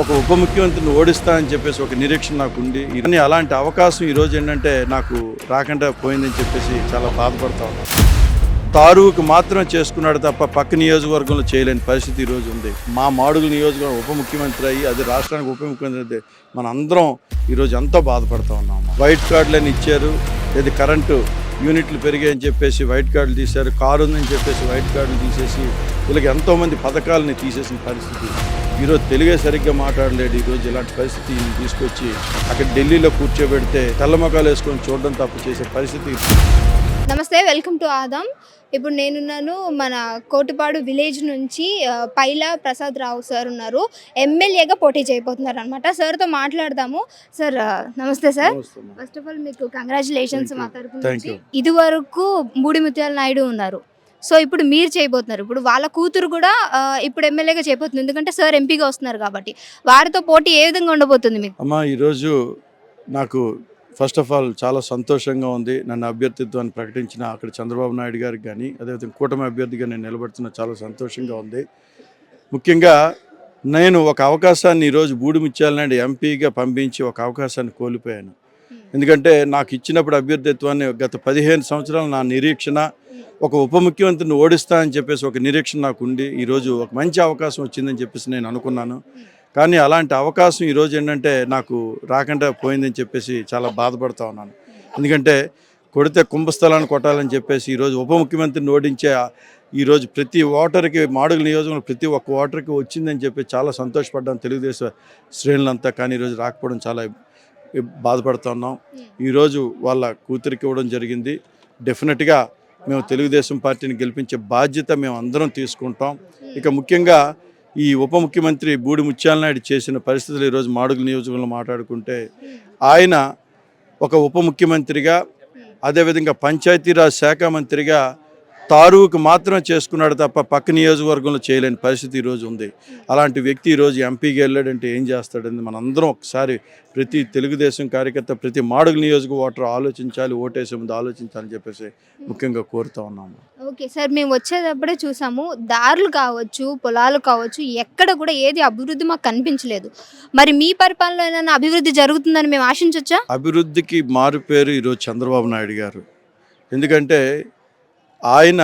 ఒక ఉప ముఖ్యమంత్రిని ఓడిస్తా అని చెప్పేసి ఒక నిరీక్షణ నాకు ఉంది. ఇవన్నీ అలాంటి అవకాశం ఈ రోజు ఏంటంటే నాకు రాకుండా పోయిందని చెప్పేసి చాలా బాధపడతా ఉన్నాను తారూకు మాత్రం చేసుకున్నాడు తప్ప పక్క నియోజకవర్గంలో చేయలేని పరిస్థితి ఈరోజు ఉంది. మా మాడుగుల నియోజకవర్గం ఉప ముఖ్యమంత్రి అయ్యి అది రాష్ట్రానికి ఉప ముఖ్యమంత్రి అయితే మన అందరం ఈరోజు ఎంతో బాధపడతా ఉన్నాము వైట్ కార్డులని ఇచ్చారు. ఇది కరెంటు యూనిట్లు పెరిగాయని చెప్పేసి వైట్ కార్డులు తీశారు. కారు ఉందని చెప్పేసి వైట్ కార్డులు తీసేసి వీళ్ళకి ఎంతోమంది పథకాలని తీసేసిన పరిస్థితి. ఈరోజు తెలుగే సరిగ్గా మాట్లాడలేడు ఈరోజు ఇలాంటి పరిస్థితి తీసుకొచ్చి అక్కడ ఢిల్లీలో కూర్చోబెడితే తెల్లమొకాలు వేసుకొని చూడడం తప్పు చేసే పరిస్థితి. నమస్తే వెల్కమ్ టు ఆదాం. ఇప్పుడు నేనున్నాను మన కోటిపాడు విలేజ్ నుంచి పైలా ప్రసాద్ రావు సార్ ఉన్నారు. ఎమ్మెల్యేగా పోటీ చేయబోతున్నారు అనమాట సార్తో మాట్లాడదాము. సార్ నమస్తే సార్. ఫస్ట్ ఆఫ్ ఆల్ మీకు కంగ్రాచులేషన్స్ Thank మా you. తరపు Thank నుంచి. you. ఇది వరకు మూడి ముత్యాల నాయుడు ఉన్నారు. సో ఇప్పుడు మీరు చేయబోతున్నారు. ఇప్పుడు వాళ్ళ కూతురు కూడా ఇప్పుడు ఎమ్మెల్యేగా చేయబోతుంది. ఎందుకంటే సార్ ఎంపీగా వస్తున్నారు కాబట్టి. వారితో పోటీ ఏ విధంగా ఉండబోతుంది మీకు? అమ్మ ఈరోజు నాకు ఫస్ట్ ఆఫ్ ఆల్ చాలా సంతోషంగా ఉంది. నన్ను అభ్యర్థిత్వాన్ని ప్రకటించిన అక్కడ చంద్రబాబు నాయుడు గారికి కానీ అదేవిధంగా కూటమి అభ్యర్థిగా నేను నిలబడుతున్న చాలా సంతోషంగా ఉంది. ముఖ్యంగా నేను ఒక అవకాశాన్ని ఈరోజు బూడిముత్యాలనాయుడు ఎంపీగా పంపించి ఒక అవకాశాన్ని కోల్పోయాను. ఎందుకంటే నాకు ఇచ్చినప్పుడు అభ్యర్థిత్వాన్ని గత పదిహేను సంవత్సరాలు నా నిరీక్షణ ఒక ఉప ముఖ్యమంత్రిని ఓడిస్తా అని చెప్పేసి ఒక నిరీక్షణ నాకు ఉండి ఈరోజు ఒక మంచి అవకాశం వచ్చిందని చెప్పేసి నేను అనుకున్నాను. కానీ అలాంటి అవకాశం ఈరోజు ఏంటంటే నాకు రాకుండా పోయిందని చెప్పేసి చాలా బాధపడుతూ ఉన్నాను. ఎందుకంటే కొడితే కుంభస్థలాన్ని కొట్టాలని చెప్పేసి ఈరోజు ఉప ముఖ్యమంత్రిని ఓడించే ఈరోజు ప్రతి ఓటర్కి మాడుగుల నియోజకవర్గం ప్రతి ఒక్క ఓటర్కి వచ్చిందని చెప్పి చాలా సంతోషపడ్డాను తెలుగుదేశం శ్రేణులంతా. కానీ ఈరోజు రాకపోవడం చాలా బాధపడుతున్నాం ఈరోజు వాళ్ళ కూతురికి ఇవ్వడం జరిగింది. డెఫినెట్గా మేము తెలుగుదేశం పార్టీని గెలిపించే బాధ్యత మేము అందరం తీసుకుంటాం. ఇక ముఖ్యంగా ఈ ఉప ముఖ్యమంత్రి బూడి ముత్యాలనాయుడు చేసిన పరిస్థితులు ఈరోజు మాడుగుల నియోజకవర్గంలో మాట్లాడుకుంటే ఆయన ఒక ఉప ముఖ్యమంత్రిగా అదేవిధంగా పంచాయతీరాజ్ శాఖ మంత్రిగా తారువుకు మాత్రం చేసుకున్నాడు తప్ప పక్క నియోజకవర్గంలో చేయలేని పరిస్థితి ఈరోజు ఉంది. అలాంటి వ్యక్తి ఈరోజు ఎంపీకి వెళ్ళాడంటే ఏం చేస్తాడని మనందరం ఒకసారి ప్రతి తెలుగుదేశం కార్యకర్త ప్రతి మాడుగుల నియోజక ఓటర్ ఆలోచించాలి ఓటేసే ముందు ఆలోచించాలని చెప్పేసి ముఖ్యంగా కోరుతా ఉన్నాము. ఓకే సార్ మేము వచ్చేటప్పుడే చూసాము దారులు కావచ్చు పొలాలు కావచ్చు ఎక్కడ కూడా ఏది అభివృద్ధి మాకు కనిపించలేదు. మరి మీ పరిపాలనలో ఏమైనా అభివృద్ధి జరుగుతుందని మేము ఆశించవచ్చా అభివృద్ధికి మారు పేరు ఈరోజు చంద్రబాబు నాయుడు గారు. ఎందుకంటే ఆయన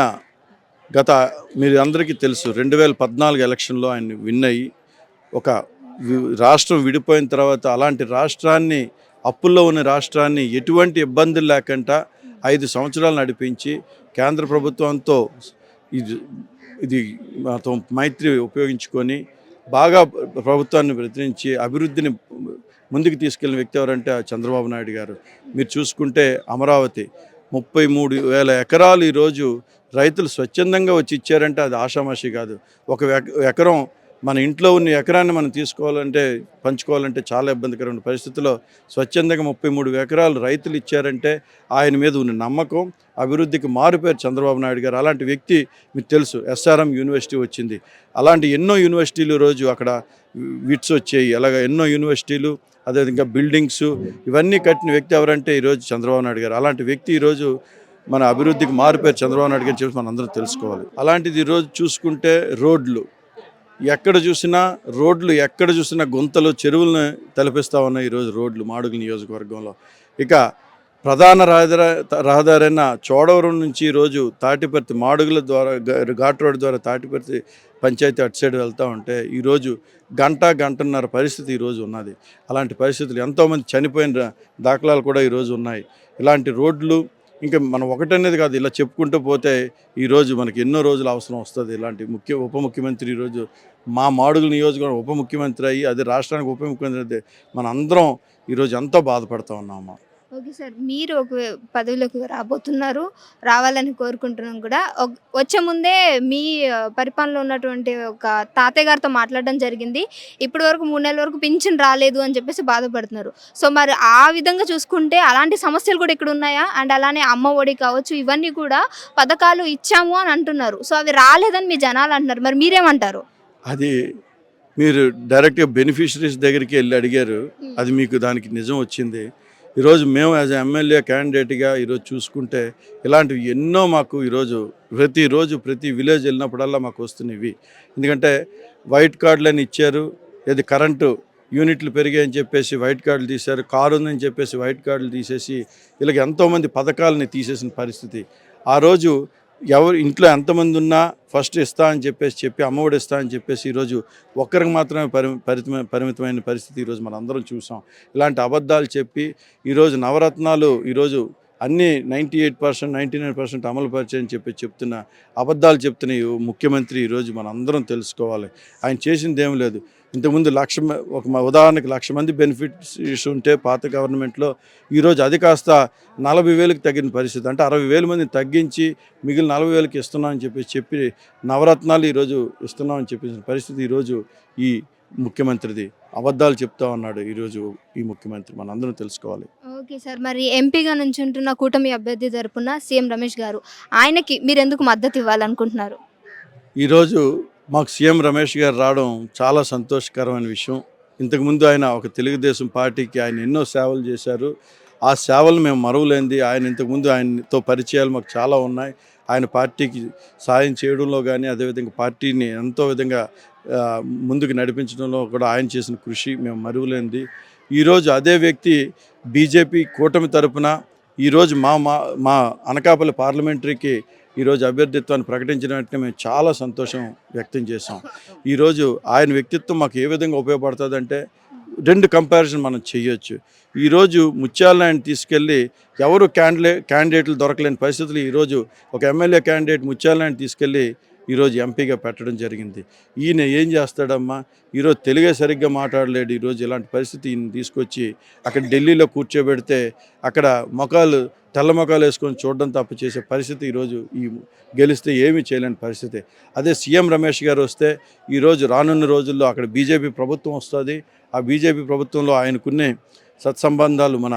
గత మీరు అందరికీ తెలుసు రెండు వేల పద్నాలుగు ఎలక్షన్లో ఆయన విన్ అయ్యి ఒక రాష్ట్రం విడిపోయిన తర్వాత అలాంటి రాష్ట్రాన్ని అప్పుల్లో ఉన్న రాష్ట్రాన్ని ఎటువంటి ఇబ్బందులు లేకుండా ఐదు సంవత్సరాలు నడిపించి కేంద్ర ప్రభుత్వంతో ఇది ఇది మాతో మైత్రి ఉపయోగించుకొని బాగా ప్రభుత్వాన్ని ప్రతినించి అభివృద్ధిని ముందుకు తీసుకెళ్ళిన వ్యక్తి ఎవరంటే చంద్రబాబు నాయుడు గారు. మీరు చూసుకుంటే అమరావతి ముప్పై మూడు వేల ఎకరాలు ఈరోజు రైతులు స్వచ్ఛందంగా వచ్చి ఇచ్చారంటే అది ఆషామాషి కాదు. ఒక ఎక- ఎకరం మన ఇంట్లో ఉన్న ఎకరాన్ని మనం తీసుకోవాలంటే పంచుకోవాలంటే చాలా ఇబ్బందికరమైన పరిస్థితిలో స్వచ్ఛందంగా ముప్పై మూడు ఎకరాలు రైతులు ఇచ్చారంటే ఆయన మీద ఉన్న నమ్మకం అభివృద్ధికి మారుపేరు చంద్రబాబు నాయుడు గారు. అలాంటి వ్యక్తి మీకు తెలుసు ఎస్ఆర్ఎం యూనివర్సిటీ వచ్చింది. అలాంటి ఎన్నో యూనివర్సిటీలు రోజు అక్కడ విట్స్ వచ్చాయి. అలాగ ఎన్నో యూనివర్సిటీలు అదేవిధంగా బిల్డింగ్స్ ఇవన్నీ కట్టిన వ్యక్తి ఎవరంటే ఈరోజు చంద్రబాబు నాయుడు గారు. అలాంటి వ్యక్తి ఈరోజు మన అభివృద్ధికి మారుపేరు చంద్రబాబు నాయుడు గారు చెప్పి మనందరం తెలుసుకోవాలి. అలాంటిది ఈరోజు చూసుకుంటే రోడ్లు. ఎక్కడ చూసినా రోడ్లు ఎక్కడ చూసినా గుంతలు చెరువులను తలపిస్తూ ఉన్నాయి ఈరోజు రోడ్లు మాడుగుల నియోజకవర్గంలో. ఇక ప్రధాన రహదారి రహదారైన చోడవరం నుంచి ఈరోజు తాటిపర్తి మాడుగుల ద్వారా ఘాట్ రోడ్ ద్వారా తాటిపర్తి పంచాయతీ అటు సైడ్ వెళ్తూ ఉంటే ఈరోజు గంట గంటన్నర పరిస్థితి ఈరోజు ఉన్నది. అలాంటి పరిస్థితులు ఎంతోమంది చనిపోయిన దాఖలాలు కూడా ఈరోజు ఉన్నాయి. ఇలాంటి రోడ్లు ఇంకా మనం ఒకటనేది కాదు ఇలా చెప్పుకుంటూ పోతే ఈరోజు మనకి ఎన్నో రోజులు అవసరం వస్తుంది. ఇలాంటి ముఖ్య ఉప ముఖ్యమంత్రి ఈరోజు మా మాడుగుల నియోజకవర్గం ఉప ముఖ్యమంత్రి అయ్యి అది రాష్ట్రానికి ఉప ముఖ్యమంత్రి అయితే మన అందరం ఈరోజు ఎంతో బాధపడుతూ ఉన్నాము ఓకే సార్. మీరు ఒక పదవిలోకి రాబోతున్నారు రావాలని కోరుకుంటున్నాం కూడా. వచ్చే ముందే మీ పరిపాలనలో ఉన్నటువంటి ఒక తాతయ్య గారితో మాట్లాడడం జరిగింది. ఇప్పటి వరకు మూడు నెలల వరకు పింఛన్ రాలేదు అని చెప్పేసి బాధపడుతున్నారు. సో మరి ఆ విధంగా చూసుకుంటే అలాంటి సమస్యలు కూడా ఇక్కడ ఉన్నాయా? అండ్ అలానే అమ్మ ఒడి కావచ్చు ఇవన్నీ కూడా పథకాలు ఇచ్చాము అని అంటున్నారు. సో అవి రాలేదని మీ జనాలు అంటున్నారు. మరి మీరేమంటారు? అది మీరు డైరెక్ట్గా బెనిఫిషరీస్ దగ్గరికి వెళ్ళి అడిగారు. అది మీకు దానికి నిజం వచ్చింది. ఈరోజు మేము యాజ్ ఎమ్మెల్యే క్యాండిడేట్గా ఈరోజు చూసుకుంటే ఇలాంటివి ఎన్నో మాకు ఈరోజు ప్రతిరోజు ప్రతి విలేజ్ వెళ్ళినప్పుడల్లా మాకు వస్తున్నవి. ఎందుకంటే వైట్ కార్డులని ఇచ్చారు. ఏది కరెంటు యూనిట్లు పెరిగాయని చెప్పేసి వైట్ కార్డులు తీశారు. కారు ఉందని చెప్పేసి వైట్ కార్డులు తీసేసి ఇలాగ ఎంతోమంది పథకాలని తీసేసిన పరిస్థితి. ఆ రోజు ఎవరు ఇంట్లో ఎంతమంది ఉన్నా ఫస్ట్ ఇస్తా అని చెప్పేసి చెప్పి అమ్మఒడి ఇస్తా అని చెప్పేసి ఈరోజు ఒక్కరికి మాత్రమే పరి పరిమితమైన పరిమితమైన పరిస్థితి ఈరోజు మనం చూసాం. ఇలాంటి అబద్ధాలు చెప్పి ఈరోజు నవరత్నాలు ఈరోజు అన్నీ ninety eight percent ninety nine percent అమలు పరిచయని చెప్పి చెప్తున్న అబద్ధాలు చెప్తున్న ఈ ముఖ్యమంత్రి ఈరోజు మనం అందరం తెలుసుకోవాలి. ఆయన చేసింది ఏం లేదు. ఇంతకుముందు లక్ష ఒక ఉదాహరణకు ఉదాహరణకి లక్ష మంది బెనిఫిట్స్ ఉంటే పాత గవర్నమెంట్లో ఈరోజు అది కాస్త నలభై వేలకు తగ్గిన పరిస్థితి. అంటే అరవై వేల మందిని తగ్గించి మిగిలిన నలభై వేలకు ఇస్తున్నామని చెప్పి చెప్పి నవరత్నాలు ఈరోజు ఇస్తున్నామని చెప్పేసిన పరిస్థితి ఈరోజు ఈ ముఖ్యమంత్రిది. అబద్ధాలు చెప్తా ఉన్నాడు ఈరోజు ఈ ముఖ్యమంత్రి. మనం అందరం తెలుసుకోవాలి. ఓకే సార్ మరి ఎంపీగా నుంచి ఉంటున్న కూటమి అభ్యర్థి తరపున సీఎం రమేష్ గారు ఆయనకి మీరు ఎందుకు మద్దతు ఇవ్వాలనుకుంటున్నారు? ఈరోజు మాకు సీఎం రమేష్ గారు రావడం చాలా సంతోషకరమైన విషయం. ఇంతకుముందు ఆయన ఒక తెలుగుదేశం పార్టీకి ఆయన ఎన్నో సేవలు చేశారు. ఆ సేవలు మేము మరువలేంది. ఆయన ఇంతకుముందు ఆయనతో పరిచయాలు మాకు చాలా ఉన్నాయి. ఆయన పార్టీకి సాయం చేయడంలో కానీ అదేవిధంగా పార్టీని ఎంతో విధంగా ముందుకు నడిపించడంలో కూడా ఆయన చేసిన కృషి మేము మరువలేనిది. ఈరోజు అదే వ్యక్తి బీజేపీ కూటమి తరపున ఈరోజు మా మా మా అనకాపల్లి పార్లమెంటరీకి ఈరోజు అభ్యర్థిత్వాన్ని ప్రకటించిన వెంటనే మేము చాలా సంతోషం వ్యక్తం చేసాం ఈరోజు ఆయన వ్యక్తిత్వం మాకు ఏ విధంగా ఉపయోగపడుతుందంటే రెండు కంపారిజన్ మనం చేయొచ్చు. ఈరోజు ముత్యాలను తీసుకెళ్ళి ఎవరు క్యాండిడే క్యాండిడేట్లు దొరకలేని పరిస్థితులు ఈరోజు ఒక ఎమ్మెల్యే క్యాండిడేట్ ముత్యాలను తీసుకెళ్ళి ఈరోజు ఎంపీగా పెట్టడం జరిగింది. ఈయన ఏం చేస్తాడమ్మా? ఈరోజు తెలుగే సరిగ్గా మాట్లాడలేడు. ఈరోజు ఇలాంటి పరిస్థితి ఈయన తీసుకొచ్చి అక్కడ ఢిల్లీలో కూర్చోబెడితే అక్కడ మొఖాలు తెల్ల మొఖాలు వేసుకొని చూడడం తప్ప చేసే పరిస్థితి ఈరోజు ఈ గెలిస్తే ఏమీ చేయలేని పరిస్థితి. అదే సీఎం రమేష్ గారు వస్తే ఈరోజు రానున్న రోజుల్లో అక్కడ బీజేపీ ప్రభుత్వం వస్తుంది. ఆ బీజేపీ ప్రభుత్వంలో ఆయనకున్నే సత్సంబంధాలు మన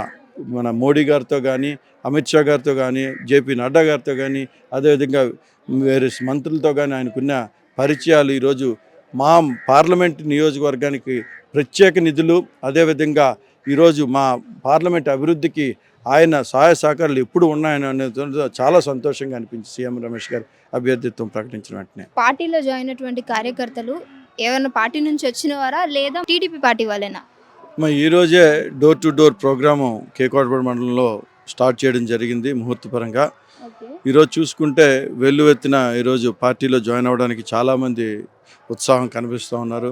మన మోడీ గారితో కానీ అమిత్ షా గారితో కానీ జేపీ నడ్డా గారితో కానీ అదేవిధంగా వేరే మంత్రులతో కానీ ఆయనకున్న పరిచయాలు ఈరోజు మా పార్లమెంట్ నియోజకవర్గానికి ప్రత్యేక నిధులు అదేవిధంగా ఈరోజు మా పార్లమెంట్ అభివృద్ధికి ఆయన సహాయ సహకారాలు ఎప్పుడు ఉన్నాయని అనేది చాలా సంతోషంగా అనిపించింది సీఎం రమేష్ గారు అభ్యర్థిత్వం ప్రకటించిన వెంటనే. పార్టీలో జాయిన్ అయినటువంటి కార్యకర్తలు ఏమైనా పార్టీ నుంచి వచ్చిన వారా లేదా టీడీపీ పార్టీ వాళ్ళేనా? మరి ఈరోజే డోర్ టు డోర్ ప్రోగ్రాము కేకోటపడి మండలంలో స్టార్ట్ చేయడం జరిగింది ముహూర్తపరంగా. ఈరోజు చూసుకుంటే వెల్లువెత్తిన ఈరోజు పార్టీలో జాయిన్ అవ్వడానికి చాలామంది ఉత్సాహం కనిపిస్తూ ఉన్నారు.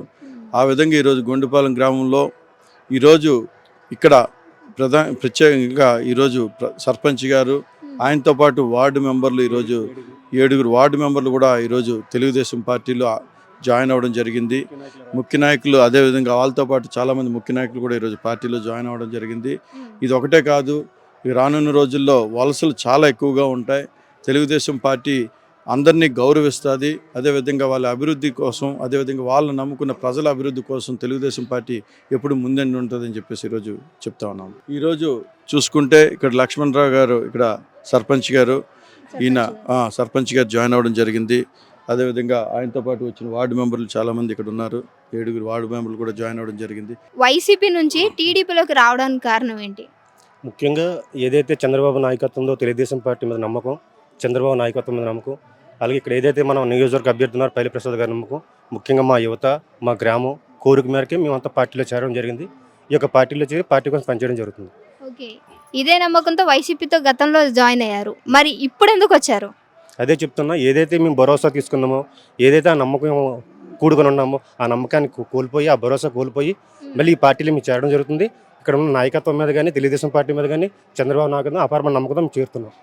ఆ విధంగా ఈరోజు గొండుపాలెం గ్రామంలో ఈరోజు ఇక్కడ ప్రధా ప్రత్యేకంగా ఈరోజు సర్పంచ్ గారు ఆయనతో పాటు వార్డు మెంబర్లు ఈరోజు ఏడుగురు. వార్డు మెంబర్లు కూడా ఈరోజు తెలుగుదేశం పార్టీలో జాయిన్ అవ్వడం జరిగింది. ముఖ్య నాయకులు అదేవిధంగా వాళ్ళతో పాటు చాలామంది ముఖ్య నాయకులు కూడా ఈరోజు పార్టీలో జాయిన్ అవ్వడం జరిగింది. ఇది ఒకటే కాదు ఈ రానున్న రోజుల్లో వలసలు చాలా ఎక్కువగా ఉంటాయి. తెలుగుదేశం పార్టీ అందరినీ గౌరవిస్తుంది. అదేవిధంగా వాళ్ళ అభివృద్ధి కోసం అదేవిధంగా వాళ్ళు నమ్ముకున్న ప్రజల అభివృద్ధి కోసం తెలుగుదేశం పార్టీ ఎప్పుడు ముందండి ఉంటుందని చెప్పేసి ఈరోజు చెప్తా ఉన్నాం. ఈరోజు చూసుకుంటే ఇక్కడ లక్ష్మణరావు గారు ఇక్కడ సర్పంచ్ గారు ఈయన సర్పంచ్ గారు జాయిన్ అవ్వడం జరిగింది. అదేవిధంగా ఆయనతో పాటు వచ్చిన వార్డు మెంబర్లు చాలామంది ఇక్కడ ఉన్నారు. ఏడుగురు వార్డు మెంబర్లు కూడా జాయిన్ అవ్వడం జరిగింది. వైసీపీ నుంచి టీడీపీలోకి రావడానికి కారణం ఏంటి? ముఖ్యంగా ఏదైతే చంద్రబాబు నాయకత్వం ఉందో తెలుగుదేశం పార్టీ మీద నమ్మకం చంద్రబాబు నాయకత్వం మీద నమ్మకం అలాగే ఇక్కడ ఏదైతే మనం నియోజకవర్గ అభ్యర్థి ఉన్నారు పైలి ప్రసాద్ గారి నమ్మకం ముఖ్యంగా మా యువత మా గ్రామం కోరిక మేరకే మేమంతా పార్టీలో చేరడం జరిగింది. ఈ యొక్క పార్టీలో చేరి పార్టీ కోసం పనిచేయడం జరుగుతుంది. ఓకే. ఇదే నమ్మకంతో వైసీపీతో గతంలో జాయిన్ అయ్యారు. మరి ఇప్పుడు ఎందుకు వచ్చారు? అదే చెప్తున్నా ఏదైతే మేము భరోసా తీసుకున్నామో ఏదైతే ఆ నమ్మకం కూడుకొని ఉన్నామో ఆ నమ్మకాన్ని కోల్పోయి ఆ భరోసా కోల్పోయి మళ్ళీ ఈ పార్టీలో మేము చేరడం జరుగుతుంది. ఇక్కడ ఉన్న నాయకత్వం మీద కానీ తెలుగుదేశం పార్టీ మీద కానీ చంద్రబాబు నాయకత్వం అపారమైన నమ్మకం మేము చేరుతున్నాం.